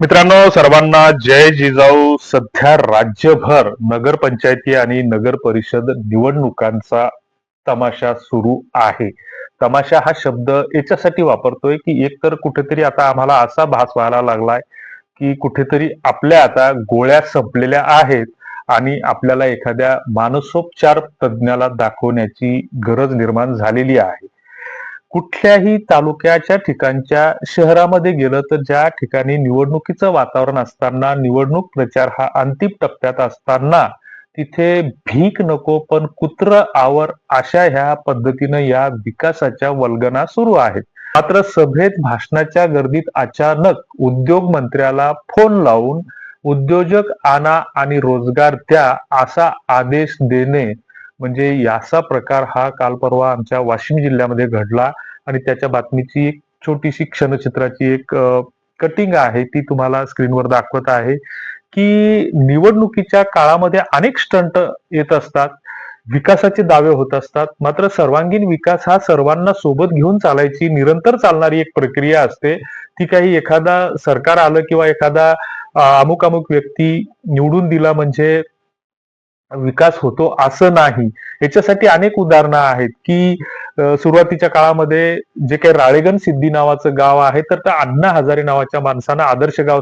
मित्रांनो सर्वांना जय जिजाऊ. सध्या राज्यभर नगरपंचायती आणि नगर परिषद निवडणुकांचा तमाशा सुरू आहे. तमाशा हा शब्द याच्यासाठी वापरतोय की एकतर कुठेतरी आता आम्हाला असा भास व्हायला लागलाय की कुठेतरी आपल्या आता गोळ्या संपलेल्या आहेत आणि आपल्याला एखाद्या मानसोपचार तज्ज्ञाला दाखवण्याची गरज निर्माण झालेली आहे. कुठल्याही तालुक्याच्या ठिकाणच्या शहरामध्ये गेलं तर ज्या ठिकाणी निवडणुकीचं वातावरण असताना निवडणूक प्रचार हा अंतिम टप्प्यात असताना तिथे भीक नको पण कुत्र आवर अशा ह्या पद्धतीनं या विकासाच्या वल्गना सुरू आहेत. मात्र सभेत भाषणाच्या गर्दीत अचानक उद्योग मंत्र्याला फोन लावून उद्योजक आणा आणि रोजगार द्या असा आदेश देणे म्हणजे याचा प्रकार हा काल परवा आमच्या वाशिम जिल्ह्यामध्ये घडला आणि त्याच्या बातमीची एक छोटीशी क्षणचित्राची एक कटिंग आहे ती तुम्हाला स्क्रीनवर दाखवत आहे की निवडणुकीच्या काळामध्ये अनेक स्टंट येत असतात विकासाचे दावे होत असतात मात्र सर्वांगीण विकास हा सर्वांना सोबत घेऊन चालायची निरंतर चालणारी एक प्रक्रिया असते. ती काही एखादा सरकार आलं किंवा एखादा अमुक अमुक व्यक्ती निवडून दिला म्हणजे विकास होतो असं नाही. याच्यासाठी अनेक उदाहरणं आहेत की सुरुवातीच्या काळामध्ये जे काही राळेगण सिद्धी नावाचं गाव आहे तर त्या अण्णा हजारे नावाच्या माणसानं आदर्श गाव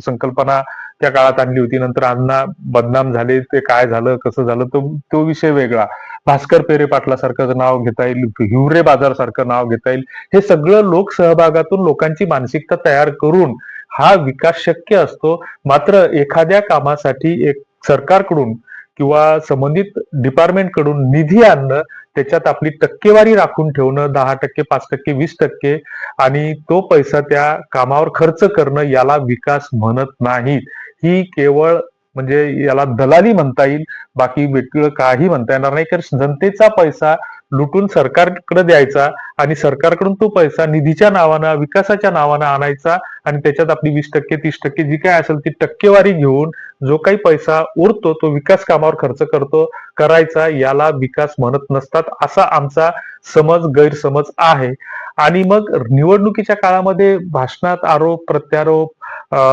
संकल्पना त्या काळात आणली होती. नंतर अण्णा बदनाम झाले ते काय झालं कसं झालं तो तो विषय वेगळा. भास्कर पेरे पाटलासारखं नाव घेता येईल हिवरे बाजार सारखं नाव घेता येईल. हे सगळं लोकसहभागातून लोकांची मानसिकता तयार करून हा विकास शक्य असतो. मात्र एखाद्या कामासाठी एक सरकारकडून किंवा संबंधित डिपार्टमेंटकडून निधी आणणं त्याच्यात आपली टक्केवारी राखून ठेवणं दहा टक्के पाच टक्के वीस टक्के आणि तो पैसा त्या कामावर खर्च करणं याला विकास म्हणत नाहीत. ही केवळ म्हणजे याला दलाली म्हणता येईल बाकी वेगळं काही म्हणता येणार नाही. कारण जनतेचा पैसा लुटून सरकारकडे द्यायचा आणि सरकारकडून तो पैसा निधीच्या नावानं विकासाच्या नावानं आणायचा आणि त्याच्यात आपली वीस टक्के तीस टक्के जी काय असेल ती टक्केवारी घेऊन जो काही पैसा उरतो तो विकास कामावर खर्च करतो करायचा. याला विकास म्हणत नसतात असा आमचा समज गैरसमज आहे. आणि मग निवडणुकीच्या काळामध्ये भाषणात आरोप प्रत्यारोप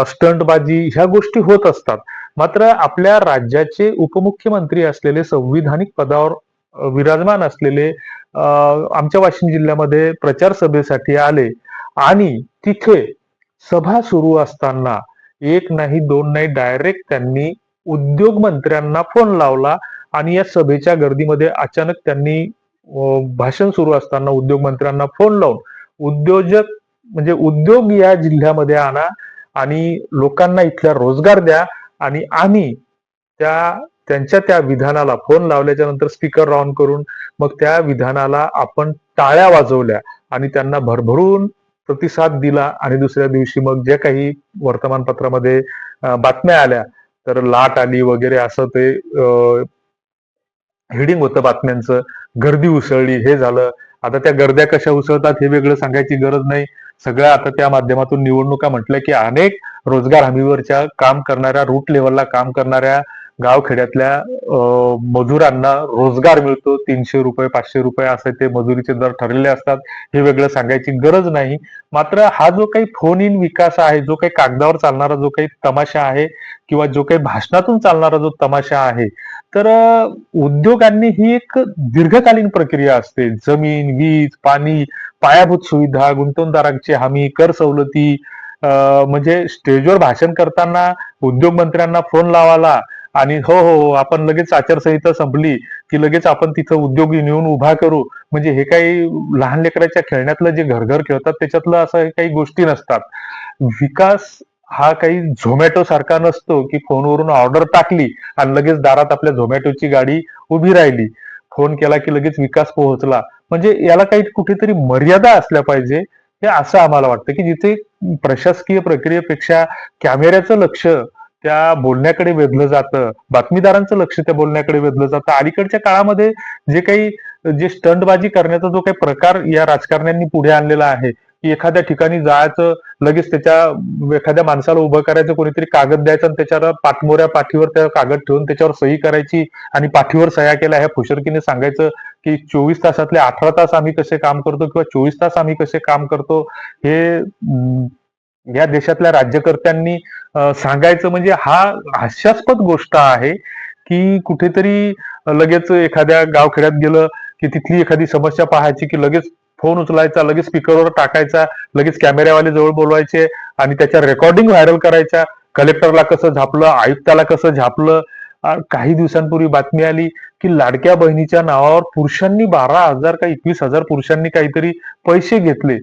स्टंटबाजी ह्या गोष्टी होत असतात. मात्र आपल्या राज्याचे उपमुख्यमंत्री असलेले संविधानिक पदावर विराजमान असलेले आमच्या वाशिम जिल्ह्यामध्ये प्रचार सभेसाठी आले. आणि तिथे सभा सुरू असताना एक नाही दोन नाही डायरेक्ट त्यांनी उद्योग मंत्र्यांना फोन लावला आणि या सभेच्या गर्दीमध्ये अचानक त्यांनी भाषण सुरू असताना उद्योग मंत्र्यांना फोन लावून उद्योजक म्हणजे उद्योग या जिल्ह्यामध्ये आणा आणि लोकांना इथल्या रोजगार द्या आणि आम्ही त्या त्यांच्या त्या विधानाला फोन लावल्याच्या नंतर स्पीकर ऑन करून मग त्या विधानाला आपण टाळ्या वाजवल्या आणि त्यांना भरभरून प्रतिसाद दिला आणि दुसऱ्या दिवशी मग ज्या काही वर्तमानपत्रामध्ये बातम्या आल्या तर लाट आली वगैरे असं ते हेडिंग होतं बातम्यांचं. गर्दी उसळली हे झालं. आता त्या गर्द्या कशा उसळतात हे वेगळं सांगायची गरज नाही. सगळ्या आता त्या माध्यमातून निवडणुका म्हटल्या की अनेक रोजगार हमीवरच्या काम करणाऱ्या रूट लेवलला काम करणाऱ्या गावखेड्यातल्या मजुरांना रोजगार मिळतो. तीनशे रुपये पाचशे रुपये असे ते मजुरीचे दर ठरलेले असतात. हे वेगळं सांगायची गरज नाही. मात्र हा जो काही फोन इन विकास आहे जो काही कागदावर चालणारा जो काही तमाशा आहे किंवा जो काही भाषणातून चालणारा जो तमाशा आहे तर उद्योगांनी ही एक दीर्घकालीन प्रक्रिया असते. जमीन वीज पाणी पायाभूत सुविधा गुंतवणूकदारांची हमी कर सवलती म्हणजे स्टेजवर भाषण करताना उद्योग मंत्र्यांना फोन लावाला आणि हो हो हो आपण लगेच आचारसंहिता संपली की लगेच आपण तिथं उद्योग नेऊन उभा करू. म्हणजे हे काही लहान लेकराच्या खेळण्यातलं जे घरघर खेळतात त्याच्यातलं असं काही गोष्टी नसतात. विकास हा काही झोमॅटो सारखा नसतो की फोनवरून ऑर्डर टाकली आणि लगेच दारात आपल्या झोमॅटोची गाडी उभी राहिली. फोन केला की लगेच विकास पोहोचला. म्हणजे याला काही कुठेतरी मर्यादा असल्या पाहिजे हे असं आम्हाला वाटतं की जिथे प्रशासकीय प्रक्रियेपेक्षा कॅमेऱ्याचं लक्ष त्या बोलण्याकडे वेधलं जातं बातमीदारांचं लक्ष त्या बोलण्याकडे वेधलं जातं. अलीकडच्या काळामध्ये जे काही जे स्टंटबाजी करण्याचा जो काही प्रकार या राजकारण्यांनी पुढे आणलेला आहे की एखाद्या ठिकाणी जायचं लगेच त्याच्या एखाद्या माणसाला उभं करायचं कोणीतरी कागद द्यायचं आणि त्याच्यावर पाठमोऱ्या पाठीवर त्या कागद ठेवून त्याच्यावर सही करायची आणि पाठीवर सह्या केल्या. ह्या फुशरकीने सांगायचं की चोवीस तासातले अठरा तास आम्ही कसे काम करतो किंवा चोवीस तास आम्ही कसे काम करतो हे या देशातल्या राज्यकर्त्यांनी सांगायचं म्हणजे हा हास्यास्पद गोष्ट आहे की कुठेतरी लगेच एखाद्या गावखेड्यात गेलं की तिथली एखादी समस्या पाहायची की लगेच फोन उचलायचा लगेच स्पीकरवर टाकायचा लगेच कॅमेऱ्यावाले जवळ बोलवायचे आणि त्याच्या रेकॉर्डिंग व्हायरल करायच्या कलेक्टरला कसं झापलं आयुक्ताला कसं झापलं. काही दिवसांपूर्वी बातमी आली की लाडक्या बहिणीच्या नावावर पुरुषांनी बारा हजार का एकवीस हजार पुरुषांनी काहीतरी पैसे घेतले.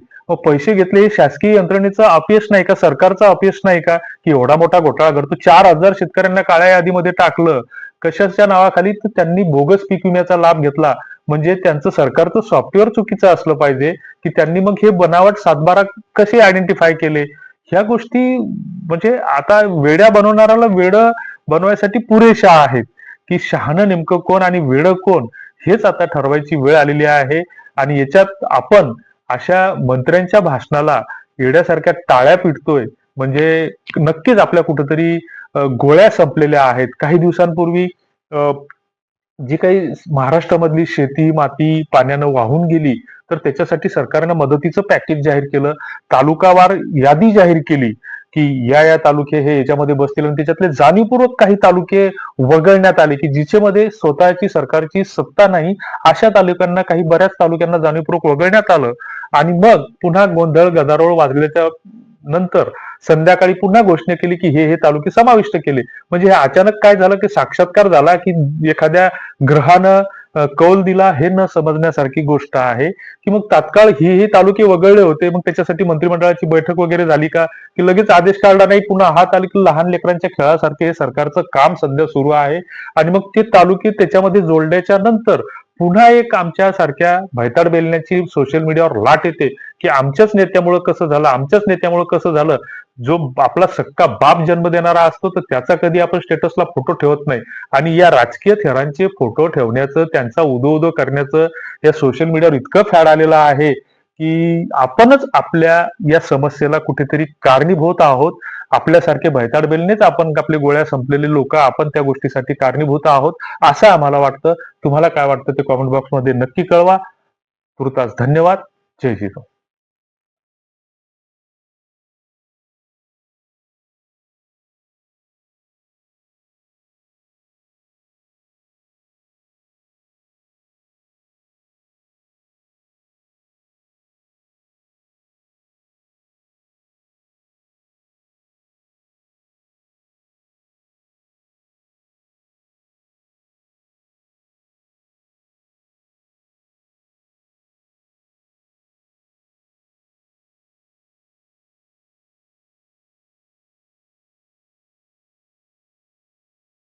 पैसे घेतले हे शासकीय यंत्रणेचं अपयश नाही का? सरकारचं अपयश नाही का? की एवढा मोठा घोटाळा घडतो चार हजार शेतकऱ्यांना काळ्या यादीमध्ये टाकलं. कशाच्या नावाखाली? तर त्यांनी बोगस पीक विम्याचा लाभ घेतला. म्हणजे त्यांचं सरकारचं सॉफ्टवेअर चुकीचं असलं पाहिजे की त्यांनी मग हे बनावट सातबारा कसे आयडेंटिफाय केले? ह्या गोष्टी म्हणजे आता वेड्या बनवणाऱ्याला वेड बनवायसाठी पुरेशा आहेत. की शहाणं नेमकं कोण आणि वेड कोण हेच आता ठरवायची वेळ आलेली आहे. आणि याच्यात आपण अशा मंत्र्यांच्या भाषणाला येड्यासारख्या टाळ्या पिटतोय. म्हणजे नक्कीच आपल्या कुठेतरी गोळ्या संपलेल्या आहेत. काही दिवसांपूर्वी जी काही महाराष्ट्रामधली शेती माती पाण्यानं वाहून गेली तर त्याच्यासाठी सरकारनं मदतीचं पॅकेज जाहीर केलं. तालुकावार यादी जाहीर केली की या या तालुके हे याच्यामध्ये बसतील आणि त्याच्यातले जाणीवपूर्वक काही तालुके वगळण्यात आले की जिच्यामध्ये स्वतःची सरकारची सत्ता नाही अशा तालुक्यांना काही बऱ्याच तालुक्यांना जाणीवपूर्वक वगळण्यात आलं. आणि मग पुन्हा गोंधळ गदारोळ वाजल्याच्या नंतर संध्याकाळी पुन्हा घोषणा केली की हे हे तालुके समाविष्ट केले. म्हणजे हे अचानक काय झालं की साक्षात्कार झाला की एखाद्या ग्रहानं कौल दिला हे न समजण्यासारखी गोष्ट आहे. की मग तात्काळ ही हे तालुके वगळले होते मग त्याच्यासाठी मंत्रिमंडळाची बैठक वगैरे झाली का? की लगेच आदेश काढला नाही पुन्हा हा तालुके लहान लेकरांच्या खेळासारखे हे सरकारचं काम सध्या सुरू आहे. आणि मग ते तालुके त्याच्यामध्ये जोडल्याच्या नंतर पुन्हा एक आमच्या सारख्या बेलण्याची सोशल मीडियावर लाट येते की आमच्याच नेत्यामुळं कसं झालं आमच्याच नेत्यामुळं कसं झालं? जो आपला सक्का बाप जन्म देणारा असतो तर त्याचा कधी आपण स्टेटसला फोटो ठेवत नाही. आणि या राजकीय थेरांचे फोटो ठेवण्याचं त्यांचा उदो उदो करण्याचं या सोशल मीडियावर इतकं फॅड आलेलं आहे की आपणच आपल्या या समस्येला कुठेतरी कारणीभूत आहोत. आपल्यासारखे भैताड बेलनेच आपण आपले गोळ्या संपलेले लोक आपण त्या गोष्टीसाठी कारणीभूत आहोत असं आम्हाला वाटतं. तुम्हाला काय वाटतं ते कॉमेंट बॉक्समध्ये नक्की कळवा. तुर्तास धन्यवाद. जय श्रीराम